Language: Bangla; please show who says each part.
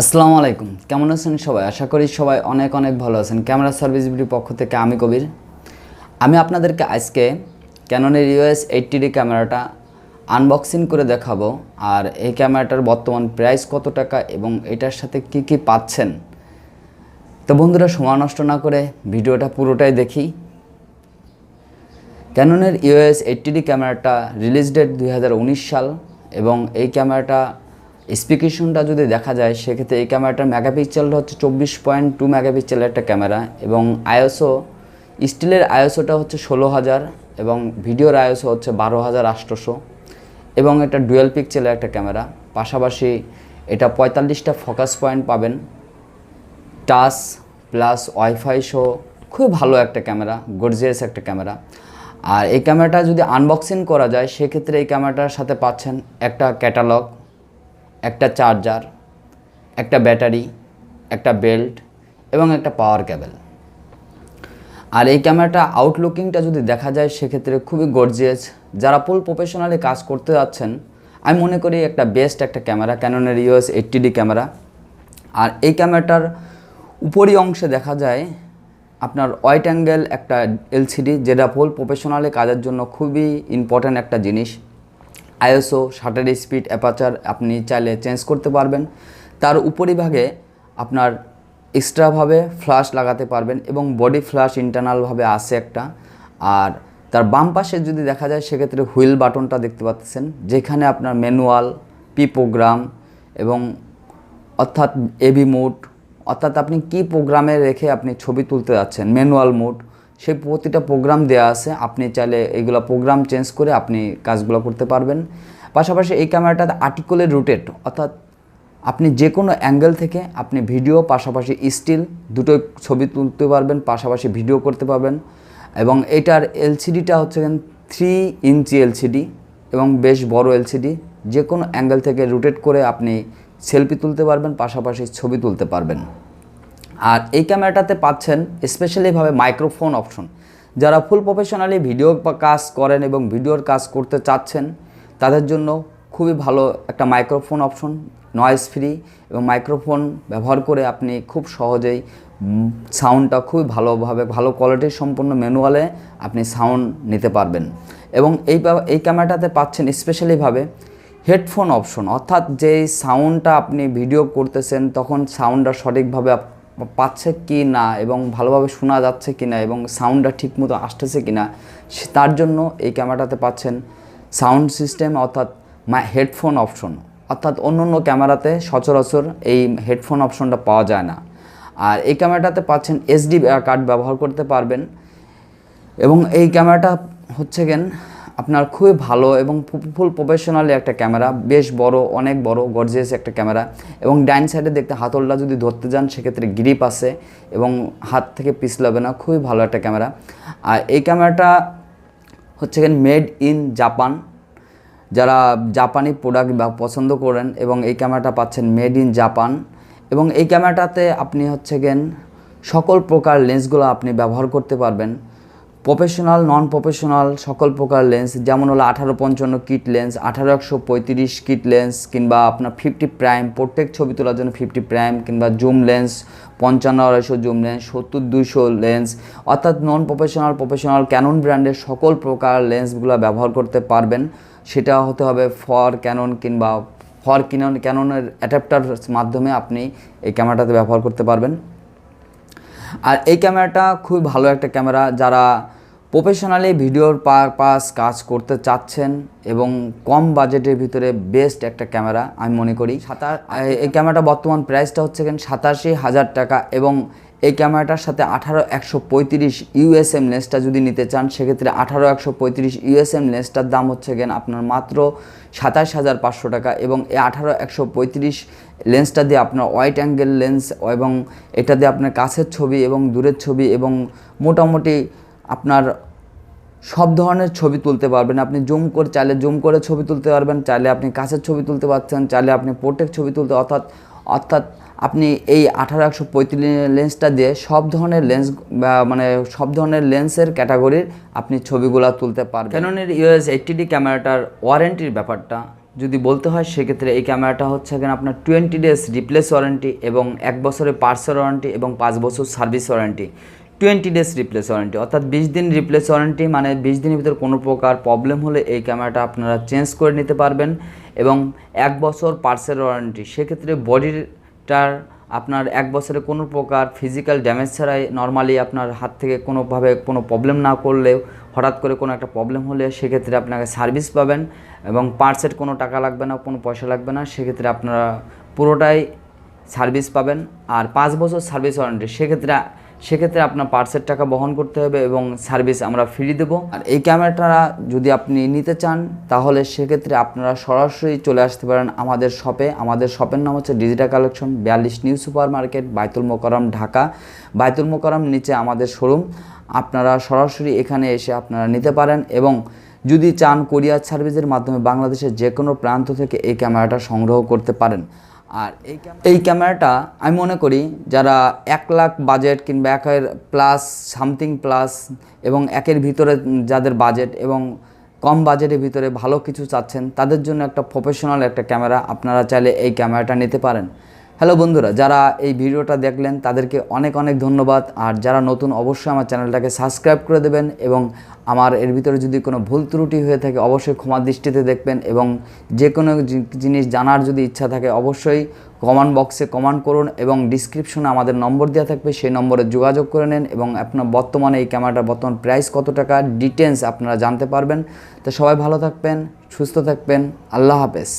Speaker 1: আসসালামু আলাইকুম। কেমন আছেন সবাই? আশা করি সবাই অনেক অনেক ভালো আছেন। ক্যামেরা সার্ভিস বিডির পক্ষ থেকে আমি কবির। আমি আপনাদেরকে আজকে ক্যাননের ইউএস এইটটি ক্যামেরাটা আনবক্সিং করে দেখাবো। আর এই ক্যামেরাটার বর্তমান প্রাইস কত টাকা এবং এটার সাথে কি কি পাচ্ছেন? তো বন্ধুরা, সময় নষ্ট না করে ভিডিওটা পুরোটাই দেখি। ক্যাননের ইউএস এইটটি ক্যামেরাটা রিলিজ ডেট দু হাজার উনিশ সাল এবং এই ক্যামেরাটা স্পিকেশনটা যদি দেখা যায়, সেক্ষেত্রে এই ক্যামেরাটার মেগাপিক্সেলটা হচ্ছে চব্বিশ পয়েন্ট টু মেগাপিক্সেলের একটা ক্যামেরা এবং আইএসও স্টিলের আইএসওটা হচ্ছে ষোলো হাজার এবং ভিডিওর আইএসও হচ্ছে বারো হাজার আটশোশো এবং এটা ডুয়েল পিক্সেলের একটা ক্যামেরা, পাশাপাশি এটা পঁয়তাল্লিশটা ফোকাস পয়েন্ট পাবেন। টাচ প্লাস ওয়াইফাই সহ খুব ভালো একটা ক্যামেরা, গর্জিয়াস একটা ক্যামেরা। আর এই ক্যামেরাটা যদি আনবক্সিং করা যায়, সেক্ষেত্রে এই ক্যামেরাটার সাথে পাচ্ছেন একটা ক্যাটালগ একটা চার্জার, একটা ব্যাটারি, একটা বেল্ট এবং একটা পাওয়ার কেবল আর এই ক্যামেরাটা আউটলুকিংটা যদি দেখা যায়, সেক্ষেত্রে খুবই গর্জিয়াস যারা ফুল প্রফেশনালি কাজ করতে যাচ্ছেন, আমি মনে করি একটা বেস্ট একটা ক্যামেরা ক্যাননের ইউএস এইটটি ডি ক্যামেরা। আর এই ক্যামেরাটার উপরি অংশে দেখা যায় আপনার ওয়াইট অ্যাঙ্গেল একটা এলসিডি যেটা ফুল প্রফেশনালি কাজের জন্য খুবই ইম্পর্ট্যান্ট একটা জিনিস। আইএসও, শাটার স্পিড, অ্যাপাচার আপনি চাইলে চেঞ্জ করতে পারবেন। তার উপরিভাগে আপনার এক্সট্রাভাবে ফ্ল্যাশ লাগাতে পারবেন এবং বডি ফ্ল্যাশ ইন্টারনালভাবে আসে একটা। আর তার বাম পাশে যদি দেখা যায়, সেক্ষেত্রে হুইল বাটনটা দেখতে পাচ্ছেন, যেখানে আপনার ম্যানুয়াল পি প্রোগ্রাম এবং অর্থাৎ এবি মোড, অর্থাৎ আপনি কি প্রোগ্রামে রেখে আপনি ছবি তুলতে যাচ্ছেন, ম্যানুয়াল মোড সেই প্রতিটা প্রোগ্রাম দেওয়া আছে, আপনি চাইলে এইগুলো প্রোগ্রাম চেঞ্জ করে আপনি কাজগুলো করতে পারবেন। পাশাপাশি এই ক্যামেরাটা আর্টিকুলে রুটেড অর্থাৎ আপনি যে কোনো অ্যাঙ্গেল থেকে আপনি ভিডিও পাশাপাশি স্টিল দুটো ছবি তুলতে পারবেন, পাশাপাশি ভিডিও করতে পারবেন এবং এটার এলসিডিটা হচ্ছে থ্রি ইঞ্চি এলসিডি এবং বেশ বড় এলসিডি যে কোনো অ্যাঙ্গেল থেকে রোটেট করে আপনি সেলফি তুলতে পারবেন, পাশাপাশি ছবি তুলতে পারবেন। আর এই ক্যামেরাটাতে পাচ্ছেন স্পেশালিভাবে মাইক্রোফোন অপশন যারা ফুল প্রফেশনালি ভিডিও কাজ করেন এবং ভিডিওর কাজ করতে চাচ্ছেন, তাদের জন্য খুবই ভালো একটা মাইক্রোফোন অপশন নয়েজ ফ্রি এবং মাইক্রোফোন ব্যবহার করে আপনি খুব সহজেই সাউন্ডটা খুবই ভালোভাবে, ভালো কোয়ালিটির সম্পূর্ণ ম্যানুয়ালে আপনি সাউন্ড নিতে পারবেন। এবং এই এই ক্যামেরাটাতে পাচ্ছেন স্পেশালিভাবে হেডফোন অপশন অর্থাৎ যেই সাউন্ডটা আপনি ভিডিও করতেছেন, তখন সাউন্ডটা সঠিকভাবে পাচ্ছে কি না এবং ভালোভাবে শোনা যাচ্ছে কি না এবং সাউন্ডটা ঠিকমতো আসতেছে কি না তার জন্য এই ক্যামেরাটাতে পাচ্ছেন সাউন্ড সিস্টেম অর্থাৎ হেডফোন অপশন অর্থাৎ অন্য অন্য ক্যামেরাতে সচরাচর এই হেডফোন অপশনটা পাওয়া যায় না। আর এই ক্যামেরাটাতে পাচ্ছেন এসডি কার্ড ব্যবহার করতে পারবেন। এবং এই ক্যামেরাটা হচ্ছে গেন আপনার খুবই ভালো এবং ফুল প্রফেশনালি একটা ক্যামেরা, বেশ বড়, অনেক বড় গর্জিয়াস একটা ক্যামেরা এবং ডাইন সাইডে দেখতে হাতলটা যদি ধরতে যান, সেক্ষেত্রে গ্রিপ আছে এবং হাত থেকে পিছলাবে না, খুবই ভালো একটা ক্যামেরা। আর এই ক্যামেরাটা হচ্ছে গেন মেড ইন জাপান যারা জাপানি প্রোডাক্ট বা পছন্দ করেন এবং এই ক্যামেরাটা পাচ্ছেন মেড ইন জাপান এবং এই ক্যামেরাটাতে আপনি হচ্ছে গেন সকল প্রকার লেন্সগুলো আপনি ব্যবহার করতে পারবেন। প্রফেশনাল নন প্রফেশনাল সকল প্রকার লেন্স যেমন হলো আঠারো পঞ্চান্ন কিট লেন্স আঠারো একশো পঁয়ত্রিশ কিট লেন্স কিংবা আপনার ফিফটি প্রাইম প্রত্যেক ছবি তোলার জন্য ফিফটি প্রাইম কিংবা জুম লেন্স পঞ্চান্ন আড়াইশো জুম লেন্স সত্তর দুইশো লেন্স অর্থাৎ নন প্রফেশনাল প্রফেশনাল ক্যানন ব্র্যান্ডের সকল প্রকার লেন্সগুলো ব্যবহার করতে পারবেন। সেটা হতে হবে ফর ক্যানন কিংবা ফর ক্যানন ক্যাননের অ্যাডাপ্টার মাধ্যমে আপনি এই ক্যামেরাটাতে ব্যবহার করতে পারবেন। আর এই ক্যামেরাটা খুবই ভালো একটা ক্যামেরা যারা প্রফেশনালি ভিডিওর পারপাস কাজ করতে চাচ্ছেন এবং কম বাজেটের ভিতরে বেস্ট একটা ক্যামেরা আমি মনে করি। সাতাশ এই ক্যামেরাটা বর্তমান প্রাইসটা হচ্ছে কেন সাতাশি হাজার টাকা এবং এই ক্যামেরাটার সাথে আঠারো একশো পঁয়ত্রিশ ইউএসএম লেন্সটা যদি নিতে চান সেক্ষেত্রে আঠারো একশো পঁয়ত্রিশ ইউএসএম লেন্সটার দাম হচ্ছে গেন আপনার মাত্র সাতাশ হাজার পাঁচশো টাকা এবং এই আঠারো একশো পঁয়ত্রিশ লেন্সটা দিয়ে আপনার ওয়াইড অ্যাঙ্গেল লেন্স এবং এটা দিয়ে আপনার কাছের ছবি এবং দূরের ছবি এবং মোটামুটি আপনার সব ধরনের ছবি তুলতে পারবেন। আপনি জুম করে, চাইলে জুম করে ছবি তুলতে পারবেন, চাইলে আপনি কাছের ছবি তুলতে পারছেন, চাইলে আপনি পোর্ট্রেট ছবি তুলতে, অর্থাৎ অর্থাৎ আপনি এই আঠারো একশো পঁয়ত্রিশ লেন্সটা দিয়ে সব ধরনের লেন্স মানে সব ধরনের লেন্সের ক্যাটাগরির আপনি ছবিগুলো তুলতে পারবেন। ক্যাননের ইউএস এইটটি ডি ক্যামেরাটার ওয়ারেন্টির ব্যাপারটা যদি বলতে হয়, সেক্ষেত্রে এই ক্যামেরাটা হচ্ছে এখানে আপনার টোয়েন্টি ডেজ রিপ্লেস ওয়ারেন্টি এবং এক বছরের পার্সেল ওয়ারেন্টি এবং পাঁচ বছর service warranty twenty days replace warranty অর্থাৎ বিশ দিন রিপ্লেস ওয়ারেন্টি মানে বিশ দিনের ভিতর কোনো প্রকার প্রবলেম হলে এই ক্যামেরাটা আপনারা চেঞ্জ করে নিতে পারবেন এবং এক বছর পার্সেল ওয়ারেন্টি সেক্ষেত্রে বডিটার আপনার এক বছরে কোনো প্রকার ফিজিক্যাল ড্যামেজ ছাড়াই নর্মালি আপনার হাত থেকে কোনোভাবে কোনো প্রবলেম না করলেও হঠাৎ করে কোনো একটা প্রবলেম হলে সেক্ষেত্রে আপনাকে সার্ভিস পাবেন এবং পার্সের কোনো টাকা লাগবে না, কোনো পয়সা লাগবে না, সেক্ষেত্রে আপনারা পুরোটাই সার্ভিস পাবেন। আর পাঁচ বছর সার্ভিস ওয়ারেন্টি সেক্ষেত্রে সেক্ষেত্রে আপনার পার্সের টাকা বহন করতে হবে এবং সার্ভিস আমরা ফ্রি দেবো। আর এই ক্যামেরাটা যদি আপনি নিতে চান, তাহলে সেক্ষেত্রে আপনারা সরাসরি চলে আসতে পারেন আমাদের শপে আমাদের শপের নাম হচ্ছে ডিজিটাল কালেকশন বিয়াল্লিশ new super market Baitul Mukarram Dhaka. বাইতুল মোকারম নিচে আমাদের শোরুম আপনারা সরাসরি এখানে এসে আপনারা নিতে পারেন এবং যদি চান কোরিয়ার সার্ভিসের মাধ্যমে বাংলাদেশের যে কোনো প্রান্ত থেকে এই ক্যামেরাটা সংগ্রহ করতে পারেন। আর এই ক্যাম- এই ক্যামেরাটা আমি মনে করি যারা এক লাখ বাজেট কিংবা একের প্লাস সামথিং প্লাস এবং একের ভিতরে যাদের বাজেট এবং কম বাজেটের ভিতরে ভালো কিছু চাচ্ছেন, তাদের জন্য একটা প্রফেশনাল একটা ক্যামেরা আপনারা চাইলে এই ক্যামেরাটা নিতে পারেন। হ্যালো বন্ধুরা, যারা এই ভিডিওটা দেখলেন তাদেরকে অনেক অনেক ধন্যবাদ। আর যারা নতুন, অবশ্যই আমার চ্যানেলটাকে সাবস্ক্রাইব করে দেবেন এবং আমার এর ভিতরে যদি কোনো ভুল ত্রুটি হয়ে থাকে, অবশ্যই ক্ষমা দৃষ্টিতে দেখবেন এবং যে কোনো জিনিস জানার যদি ইচ্ছা থাকে, অবশ্যই কমেন্ট বক্সে কমেন্ট করুন এবং ডিসক্রিপশনে আমাদের নম্বর দেওয়া থাকবে, সেই নম্বরে যোগাযোগ করে নেন এবং আপনার বর্তমানে এই ক্যামেরাটার বর্তমান প্রাইস কত টাকা ডিটেলস আপনারা জানতে পারবেন। তো সবাই ভালো থাকবেন, সুস্থ থাকবেন, আল্লাহ হাফেজ।